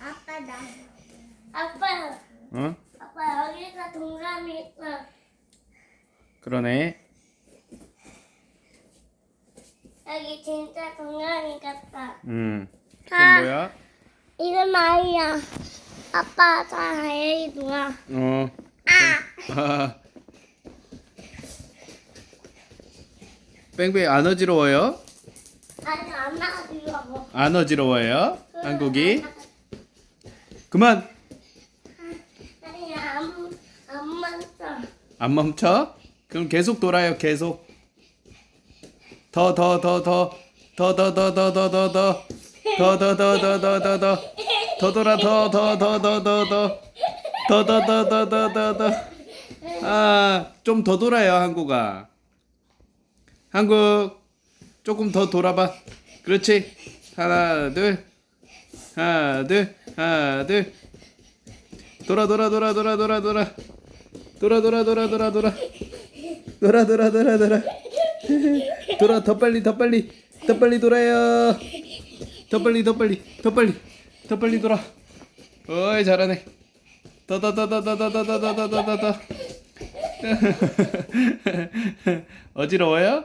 아빠 나 아빠 어? 아빠 여기가 동그라미 있어 그러네. 여기 진짜 동그라미 같다 음. 아. 그건 뭐야? 이건 아이야 아빠 자 다행히 누워 어. 아 아. 뺑뺑 안 어지러워요? 아니 안 나가지고 안 어지러워요? 한국이? 그만. 아니 안 안 맞어 안 멈춰? 그럼 계속 돌아요. 계속. 더 더 더 더 더 더 더 더 더 더 더 더 더 더 더 더 더 더 더 돌아 더 더 더 더 더 더 더 더 더 더 더 더 더 아, 좀 더 돌아요, 한국아. 한국 조금 더 돌아봐. 그렇지. 하나, 둘. 하나, 둘. 하나, 둘. 돌아 돌아 돌아 돌아 돌아 돌아. 돌아 돌아 돌아 돌아 돌아 돌아 돌아 돌아 돌아 돌아 더 빨리 더 빨리 더 빨리 돌아요 더 빨리 더 빨리 더 빨리 더 빨리 돌아 어이 잘하네 더더더더더더더더더더더더 어지러워요?